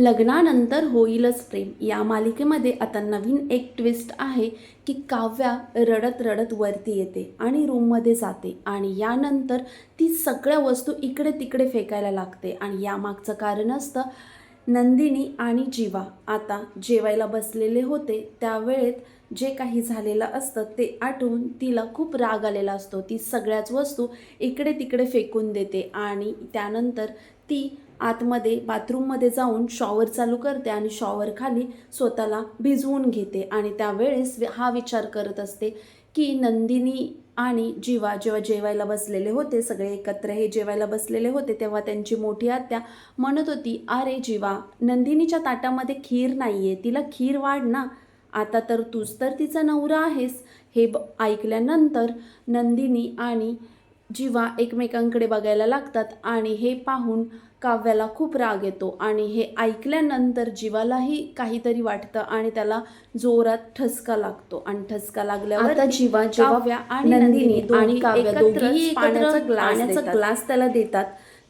लग्नानंतर होईलच प्रेम. या मालिकेमध्ये आता नवीन एक ट्विस्ट आहे की काव्या रडत रडत वरती येते आणि रूममध्ये जाते आणि यानंतर ती सगळ्या वस्तू इकडे तिकडे फेकायला लागते आणि यामागचं कारण असतं नंदिनी आणि जीवा. आता जेवायला बसलेले होते त्यावेळेत जे काही झालेलं असतं ते आठवून तिला खूप राग आलेला असतो. ती सगळ्याच वस्तू इकडे तिकडे फेकून देते आणि त्यानंतर ती आतमध्ये बाथरूममध्ये जाऊन शॉवर चालू करते आणि शॉवर खाली स्वतःला भिजवून घेते. आणि त्यावेळेस हा विचार करत असते की नंदिनी आणि जीवा जेव्हा जेवायला बसलेले होते सगळे एकत्र हे जेवायला बसलेले होते तेव्हा त्यांची मोठी आत्या म्हणत होती अरे जीवा नंदिनीच्या ताटामध्ये खीर नाही आहे तिला खीर वाढ ना. आता तर तूच तर तिचा नवरा आहेस. हे ब ऐकल्यानंतर नंदिनी आणि जीवा एकमेकांकडे बघायला लागतात आणि हे पाहून काव्याला खूप राग येतो आणि हे ऐकल्यानंतर जीवालाही काहीतरी वाटतं आणि त्याला जोरात ठसका लागतो आणि ठसका लागल्यावर आता जीवा काव्या आणि नंदिनी आणि काव्या दोघीही पाण्याचा. ग्लास त्याला देतात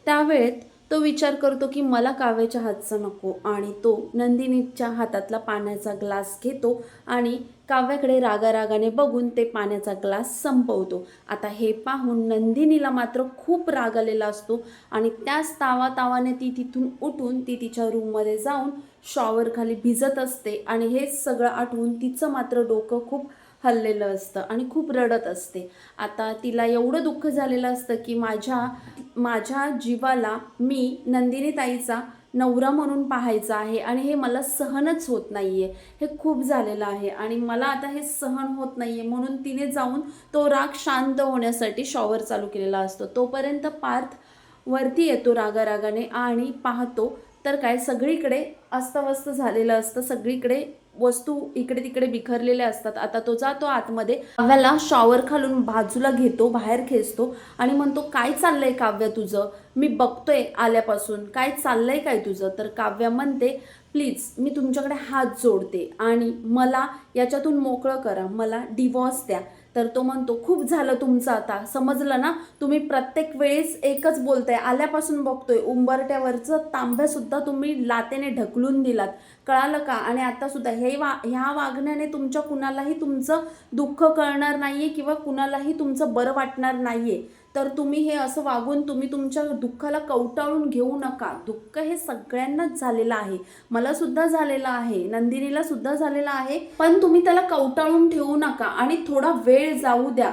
त्यावेळेत तो विचार करतो की मला काव्याच्या हातचा नको आणि तो नंदिनीच्या हातातला पाण्याचा ग्लास घेतो आणि काव्याकडे रागारागाने बघून ते पाण्याचा ग्लास संपवतो. आता हे पाहून नंदिनीला मात्र खूप राग आलेला असतो आणि त्याच तावातावाने ती तिथून उठून ती तिच्या रूममध्ये जाऊन शॉवर खाली भिजत असते आणि हे सगळं आठवून तिचं मात्र डोकं खूप हललेलं असतं आणि खूप रडत असते. आता तिला एवढं दुःख झालेलं असतं की माझ्या माझ्या जीवाला मी नंदिनीताईचा नवरा म्हणून पाहायचा आहे आणि हे मला सहनच होत नाही आहे हे खूप झालेलं आहे आणि मला आता हे सहन होत नाही आहे म्हणून तिने जाऊन तो राग शांत होण्यासाठी शॉवर चालू केलेला असतो. तोपर्यंत पार्थ वरती येतो रागारागाने आणि पाहतो तर काय सगळीकडे अस्तव्यस्त झालेलं असतं? सगळीकडे वस्तू इकडे तिकडे बिखरलेल्या असतात. आता तो जातो आतमध्ये. काव्याला शॉवर खालून बाजूला घेतो बाहेर खेचतो आणि म्हणतो काय चाललंय काव्य तुझं? मी बघतोय आल्यापासून. काय चाललंय काय तुझं? तर काव्य म्हणते प्लीज मी तुमच्याकडे हात जोडते आणि मला याच्यातून मोकळं करा. मला डिवॉर्स द्या. तर तो म्हणतो खूप झालं तुमचं आता. समजलं ना? तुम्ही प्रत्येक वेळेस एकच बोलताय. आल्यापासून बघतोय उंबरट्यावरचं तांब्यासुद्धा तुम्ही लातेने ढकलून दिलात. कळालं का? आणि आतासुद्धा हे वा ह्या वागण्याने तुमच्या कुणालाही तुमचं दुःख कळणार नाहीये किंवा कुणालाही तुमचं बरं वाटणार नाहीये. तर तुम्ही हे असं वागून तुम्ही तुमच्या दुःखाला कवटाळून घेऊ नका. दुःख हे सगळ्यांनाच झालेलं आहे. मला सुद्धा झालेलं आहे. नंदिनीला सुद्धा झालेलं आहे. पण तुम्ही त्याला कवटाळून ठेवू नका आणि थोडा वेळ जाऊ द्या.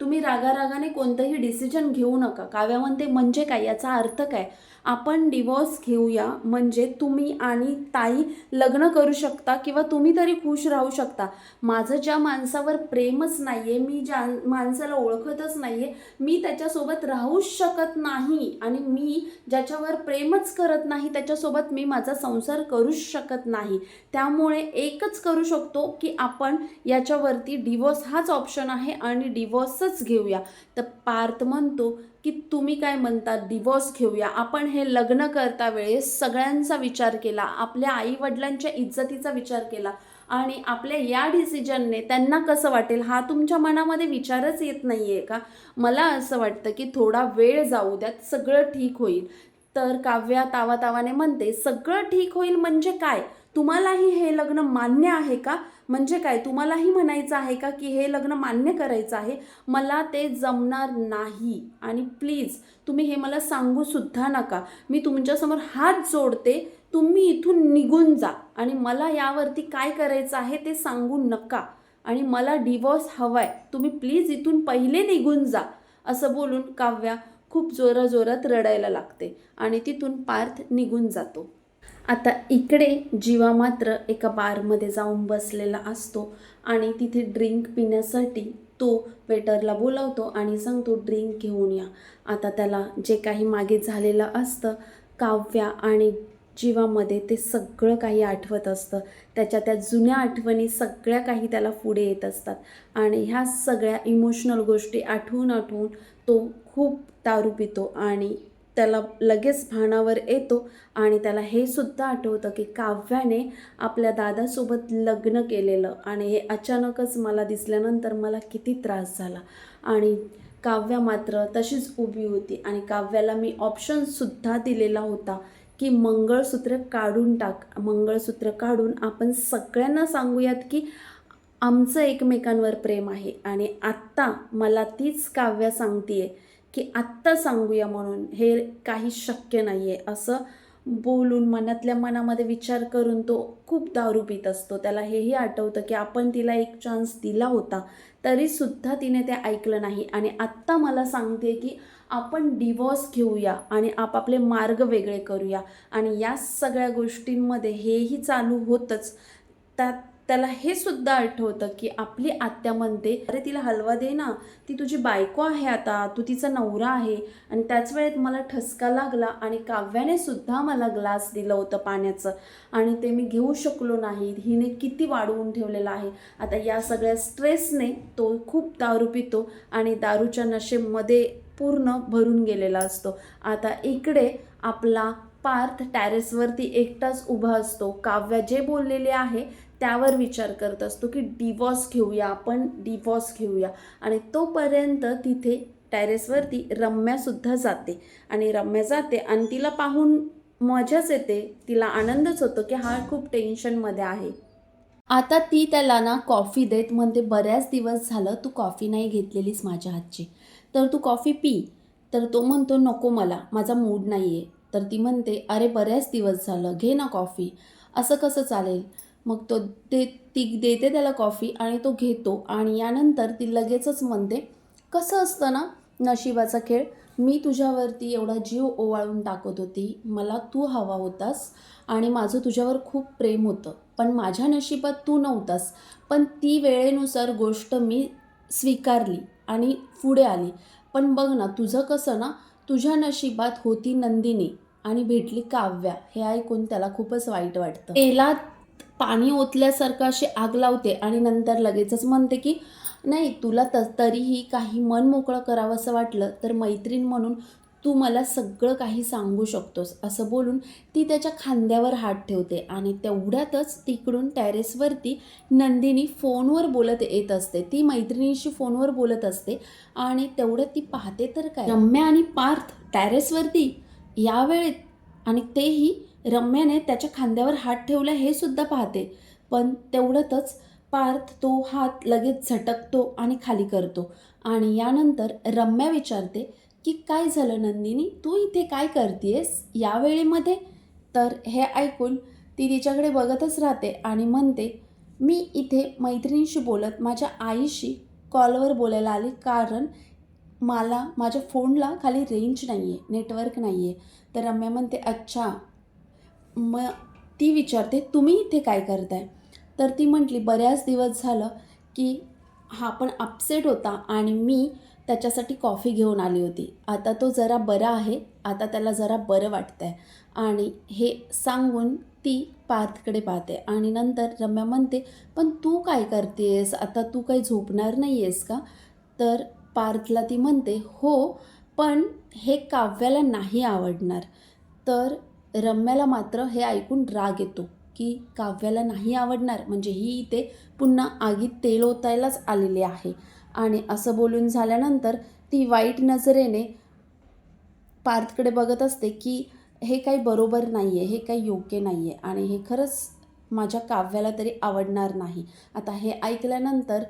तुम्ही रागारागाने कोणतंही डिसिजन घेऊ नका. काव्या म्हणते म्हणजे काय? याचा अर्थ काय? आपण डिवॉर्स घेऊया म्हणजे तुम्ही आणि ताई लग्न करू शकता किंवा तुम्ही तरी खुश राहू शकता. माझं ज्या माणसावर प्रेमच नाही आहे मी ज्या माणसाला ओळखतच नाही आहे मी त्याच्यासोबत राहूच शकत नाही आणि मी ज्याच्यावर प्रेमच करत नाही त्याच्यासोबत मी माझा संसार करूच शकत नाही. त्यामुळे एकच करू शकतो की आपण याच्यावरती डिवॉर्स हाच ऑप्शन आहे आणि डिवॉर्सच घेऊया. तर पार्थ म्हणतो की तुम्ही काय म्हणता? डिवोर्स घेऊया. आपण हे लग्न करता वेळेस सगळ्यांचा विचार केला. आपल्या आई वडिलांच्या इज्जतीचा विचार केला. आणि आपल्या या डिसिजनने त्यांना कसं वाटेल? हा तुमच्या मनामध्ये विचारच येत नाही आहे का? मला असं वाटतं की थोडा वेळ जाऊ द्यात. सगळं ठीक होईल. तर काव्या तावा तावाने म्हणते सगळं ठीक होईल म्हणजे काय? तुम्हालाही हे लग्न मान्य आहे का? म्हणजे काय? तुम्हालाही म्हणायचं आहे का की हे लग्न मान्य करायचं आहे? मला ते जमणार नाही. आणि प्लीज तुम्ही हे मला सांगूसुद्धा नका. मी तुमच्यासमोर हात जोडते. तुम्ही इथून निघून जा. आणि मला यावरती काय करायचं आहे ते सांगू नका. आणि मला डिवॉर्स आहे तुम्ही प्लीज इथून पहिले निघून जा. असं बोलून काव्या खूप जोराजोरात रडायला लागते आणि तिथून पार्थ निघून जातो. आता इकडे जीवा मात्र एका बारमध्ये जाऊन बसलेला असतो आणि तिथे ड्रिंक पिण्यासाठी तो वेटरला बोलावतो आणि सांगतो ड्रिंक घेऊन या. आता त्याला जे काही मागे झालेलं असतं काव्या आणि जीवामध्ये ते सगळं काही आठवत असतं. त्याच्या त्या जुन्या आठवणी सगळ्या काही त्याला पुढे येत असतात आणि ह्या सगळ्या इमोशनल गोष्टी आठवून आठवून तो खूप दारू पितो आणि त्याला लगेच भानावर येतो आणि त्याला हे सुद्धा आठवतं की काव्याने आपल्या दादासोबत लग्न केलेलं आणि हे अचानकच मला दिसल्यानंतर मला किती त्रास झाला. आणि काव्या मात्र तशीच उभी होती आणि काव्याला मी ऑप्शनसुद्धा दिलेला होता की मंगळसूत्र काढून टाक. मंगळसूत्र काढून आपण सगळ्यांना सांगूयात की आमचं एकमेकांवर प्रेम आहे आणि आत्ता मला तीच काव्या सांगतीये की आत्ता सांगूया म्हणून हे काही शक्य नाही आहे असं बोलून मनातल्या मनामध्ये विचार करून तो खूप दारू पित असतो. त्याला हेही आठवतं की आपण तिला एक चान्स दिला होता तरीसुद्धा तिने ते ऐकलं नाही. आणि आत्ता मला सांगते की आपण डिवॉर्स घेऊया आणि आपापले मार्ग वेगळे करूया. आणि या सगळ्या गोष्टींमध्ये हेही चालू होतंच. त्यात त्याला हे सुद्धा आठवतं की आपली आत्या म्हणते अरे तिला हलवा दे ना. ती तुझी बायको आहे आता. तू तिचा नवरा आहे. आणि त्याच वेळेत मला ठसका लागला आणि काव्याने सुद्धा मला ग्लास दिलं होतं पाण्याचं. आणि ते मी घेऊ शकलो नाही. हिने किती वाढवून ठेवलेलं आहे. आता या सगळ्या स्ट्रेसने तो खूप दारू पितो आणि दारूच्या नशेमध्ये पूर्ण भरून गेलेला असतो. आता इकडे आपला पार्थ टॅरेसवरती एकटाच उभा असतो. काव्या जे बोललेले आहे त्यावर विचार करत असतो की डिवॉर्स घेऊया आपण डिवॉर्स घेऊया. आणि तोपर्यंत तिथे टॅरेसवरती रम्यासुद्धा जाते. आणि रम्या जाते आणि तिला पाहून मजाच येते. तिला आनंदच होतो की हा खूप टेन्शनमध्ये आहे. आता ती त्याला ना कॉफी देत. म्हणते बऱ्याच दिवस झालं तू कॉफी नाही घेतलेलीस माझ्या हातची. तर तू कॉफी पी. तर तो म्हणतो नको मला माझा मूड नाही आहे तर ती म्हणते अरे बऱ्याच दिवस झालं घे ना कॉफी असं कसं चालेल? मग तो दे ती देते त्याला कॉफी आणि तो घेतो. आणि यानंतर ती लगेचच म्हणते कसं असतं ना नशिबाचा खेळ? मी तुझ्यावरती एवढा जीव ओवाळून टाकत होती. मला तू हवा होतास आणि माझं तुझ्यावर खूप प्रेम होतं. पण माझ्या नशिबात तू नव्हतास. पण ती वेळेनुसार गोष्ट मी स्वीकारली आणि पुढे आली. पण बघ ना तुझं कसं ना तुझ्या नशिबात होती नंदिनी आणि भेटली काव्या. हे ऐकून त्याला खूपच वाईट वाटतं. तेलात पाणी ओतल्यासारखं अशी आग लावते आणि नंतर लगेचच म्हणते की नाही तुला त तरीही काही मन मोकळं करावंसं वाटलं तर मैत्रीण म्हणून तू मला सगळं काही सांगू शकतोस असं बोलून ती त्याच्या खांद्यावर हात ठेवते आणि तेवढ्यातच तिकडून टॅरेसवरती नंदिनी फोनवर बोलत येत असते. ती मैत्रिणीशी फोनवर बोलत असते आणि तेवढ्यात ती पाहते तर काय. रम्या आणि पार्थ टॅरेसवरती यावेळेत आणि तेही रम्याने त्याच्या खांद्यावर हात ठेवला हे सुद्धा पाहते. पण तेवढ्यातच पार्थ तो हात लगेच झटकतो आणि खाली करतो. आणि यानंतर रम्या विचारते की काय झालं नंदिनी? तू इथे काय करतेस या वेळेमध्ये तर हे ऐकून ती तिच्याकडे बघतच राहते आणि म्हणते मी इथे मैत्रिणीशी बोलत माझ्या आईशी कॉलवर बोलायला आली कारण मला माझ्या फोनला खाली रेंज नाही आहे नेटवर्क नाही आहे तर रम्या म्हणते अच्छा मग ती विचारते तुम्ही इथे काय करताय? तर ती म्हटली बऱ्याच दिवस झालं की हा पण अपसेट होता आणि मी त्याच्यासाठी कॉफी घेऊन आली होती. आता तो जरा बरा आहे आता त्याला जरा बरं वाटतं आहे आणि हे सांगून ती पार्थकडे पाहते आणि नंतर रम्या म्हणते पण तू काय करतेस? आता तू काही झोपणार नाही आहेस का? तर पार्थला ती म्हणते हो पण हे काव्याला नाही आवडणार. तर रम्याला मात्र हे ऐकून राग येतो की काव्याला नाही आवडणार. म्हणजे ही इथे पुन्हा आगीत तेल ओतायलाच आलेली आहे. आणि असं बोलून झाल्यानंतर ती वाईट नजरेने पार्थकडे बघत असते की हे काही बरोबर नाही आहे हे काही योग्य नाही आहे आणि हे खरंच माझ्या काव्याला तरी आवडणार नाही. आता हे ऐकल्यानंतर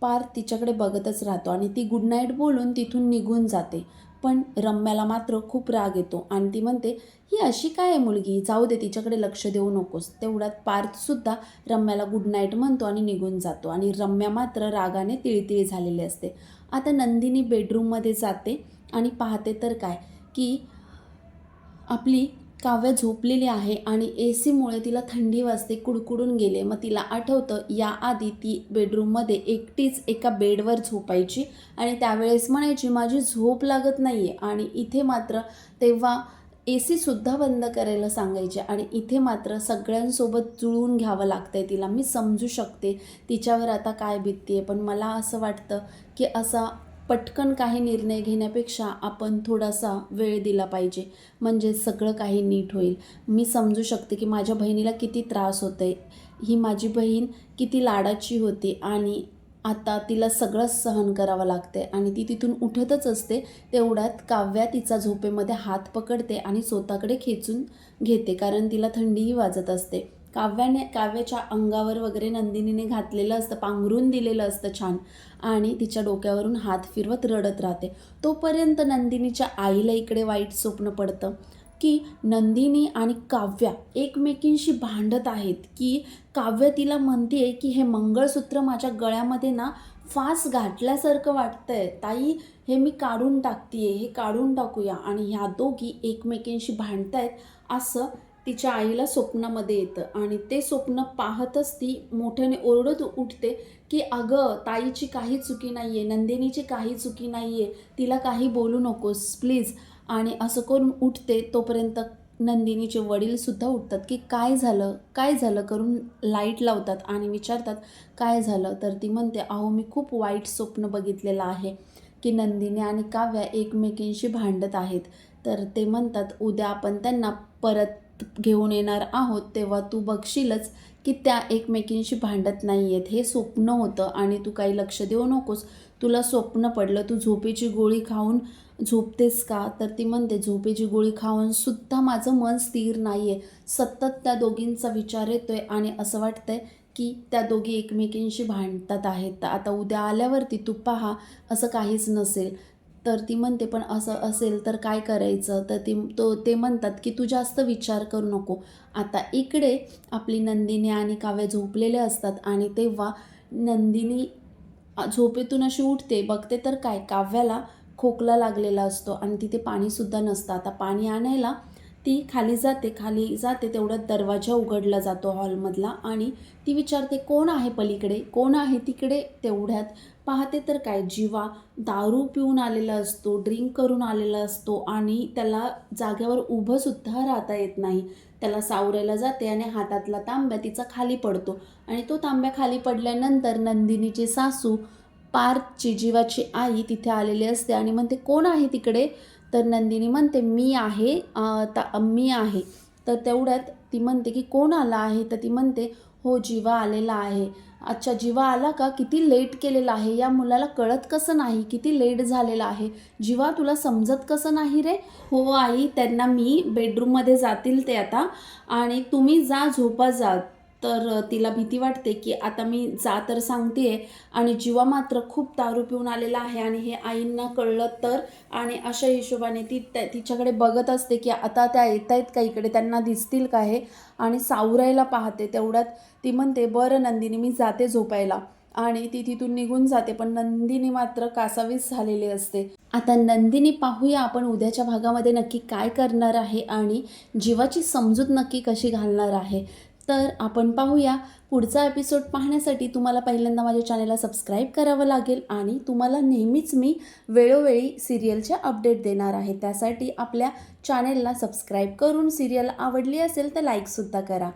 पार्थ तिच्याकडे बघतच राहतो आणि ती गुड नाईट बोलून तिथून निघून जाते. पण रम्याला मात्र खूप राग येतो. आणि ती म्हणते ही अशी काय आहे मुलगी? जाऊ दे तिच्याकडे लक्ष देऊ नकोस. तेवढ्यात पार्थसुद्धा रम्याला गुड नाईट म्हणतो आणि निघून जातो. आणि रम्या मात्र रागाने तिळतिळी झालेली असते. आता नंदिनी बेडरूममध्ये जाते आणि पाहते तर काय की आपली काव्य झोपलेली आहे आणि ए सीमुळे तिला थंडी वाजते कुडकुडून गेले. मग तिला आठवतं याआधी ती बेडरूममध्ये एकटीच एका बेडवर झोपायची आणि त्यावेळेस म्हणायची माझी झोप लागत नाही आहे आणि इथे मात्र तेव्हा ए सीसुद्धा बंद करायला सांगायचे आणि इथे मात्र सगळ्यांसोबत जुळवून घ्यावं लागतं आहे तिला. मी समजू शकते तिच्यावर आता काय भीती आहे पण मला असं वाटतं की असा पटकन काही निर्णय घेण्यापेक्षा आपण थोडासा वेळ दिला पाहिजे. म्हणजे सगळं काही नीट होईल. मी समजू शकते की माझ्या बहिणीला किती त्रास होतो आहे ही माझी बहीण किती लाडाची होती आणि आता तिला सगळंच सहन करावं लागते आणि ती तिथून उठतच असते. तेवढ्यात काव्या तिचा झोपेमध्ये हात पकडते आणि स्वतःकडे खेचून घेते कारण तिला थंडीही वाजत असते. काव्याने काव्याच्या अंगावर वगैरे नंदिनीने घातलेलं असतं पांघरून दिलेलं असतं छान. आणि तिच्या डोक्यावरून हात फिरवत रडत राहते. तोपर्यंत नंदिनीच्या आईला इकडे वाईट स्वप्न पडतं की नंदिनी आणि काव्या एकमेकींशी भांडत आहेत की काव्य तिला म्हणते की हे मंगळसूत्र माझ्या गळ्यामध्ये ना फास गाठल्यासारखं वाटतंय. ताई हे मी काढून टाकते हे काढून टाकूया. आणि ह्या दोघी एकमेकींशी भांडत आहेत असं तिच्या आईला स्वप्नामध्ये येतं. आणि ते स्वप्न पाहतच ती मोठ्याने ओरडत उठते की अगं ताईची काही चुकी नाही आहे नंदिनीची काही चुकी नाही आहे तिला काही बोलू नकोस प्लीज. आणि असं करून उठते. तोपर्यंत नंदिनीचे वडीलसुद्धा उठतात की काय झालं? काय झालं? करून लाइट लावतात आणि विचारतात काय झालं? तर ती म्हणते अहो मी खूप वाईट स्वप्न बघितलेलं आहे की नंदिनी आणि काव्या एकमेकींशी भांडत आहेत. तर ते म्हणतात उद्या आपण त्यांना परत घेऊन येणार आहोत तेव्हा तू बघशीलच की त्या एकमेकींशी भांडत नाही आहेत हे स्वप्न होतं आणि तू काही लक्ष देऊ नकोस. तुला स्वप्न पडलं तू झोपेची गोळी खाऊन झोपतेस का? तर ती म्हणते झोपेची गोळी खाऊन सुद्धा माझं मन स्थिर नाही आहे सतत त्या दोघींचा विचार येतो आहे आणि असं वाटतंय की त्या दोघी एकमेकींशी भांडतात आहेत. तर आता उद्या आल्यावरती तू पहा असं काहीच नसेल. तर ती म्हणते पण असं असेल तर काय करायचं? तर ती तो ते म्हणतात की तू जास्त विचार करू नको. आता इकडे आपली नंदिनी आणि काव्य झोपलेले असतात आणि तेव्हा नंदिनी झोपेतून अशी उठते बघते तर काय? काव्याला खोकला लागलेला असतो आणि तिथे पाणीसुद्धा नसतं. आता पाणी आणायला ती खाली जाते खाली जाते तेवढ्यात दरवाजा उघडला जातो हॉलमधला आणि ती विचारते कोण आहे पलीकडे? कोण आहे तिकडे? तेवढ्यात पाहते तर काय जीवा दारू पिऊन आलेला असतो ड्रिंक करून आलेला असतो आणि त्याला जागेवर उभंसुद्धा राहता येत नाही. त्याला सावरायला जाते आणि हातातला तांब्या तिचा खाली पडतो आणि तो तांब्या खाली पडल्यानंतर नंदिनीची सासू पार्थची जीवाची आई तिथे आलेली असते आणि म्हणते कोण आहे तिकडे? तर नंदिनी म्हणते मी आहे ता मी आहे. तर तेवढ्यात ती म्हणते की कोण आला आहे? तर ती म्हणते हो जीवा आलेला आहे. अच्छा जीवा आला का? किती लेट केलेला आहे? या मुलाला कळत कसं नाही? किती लेट झालेला आहे? जीवा तुला समजत कसं नाही रे? हो आई त्यांना मी बेडरूममध्ये जातील ते आता. आणि तुम्ही जा झोपा जा तर तिला भीती वाटते की आता मी जा तर सांगते आणि जीवा मात्र खूप दारू पिऊन आलेला आहे आणि हे आईंना कळलं तर आणि अशा हिशोबाने ती त्या तिच्याकडे बघत असते की आता त्या येत आहेत का इकडे त्यांना दिसतील का हे? आणि सावरायला पाहते. तेवढ्यात ती म्हणते बरं नंदिनी मी जाते झोपायला. आणि ती तिथून निघून जाते पण नंदिनी मात्र कासावीस झालेली असते. आता नंदिनी पाहूया आपण उद्याच्या भागामध्ये नक्की काय करणार आहे आणि जीवाची समजूत नक्की कशी घालणार आहे. तर आपण पाहूया. पुढचा एपिसोड पाहण्यासाठी तुम्हाला पहिल्यांदा माझ्या चॅनलला सबस्क्राईब करावं लागेल आणि तुम्हाला नेहमीच मी वेळोवेळी सिरियलचे अपडेट देणार आहे. त्यासाठी आपल्या चॅनेलला सबस्क्राईब करून सिरियल आवडली असेल तर लाईकसुद्धा करा.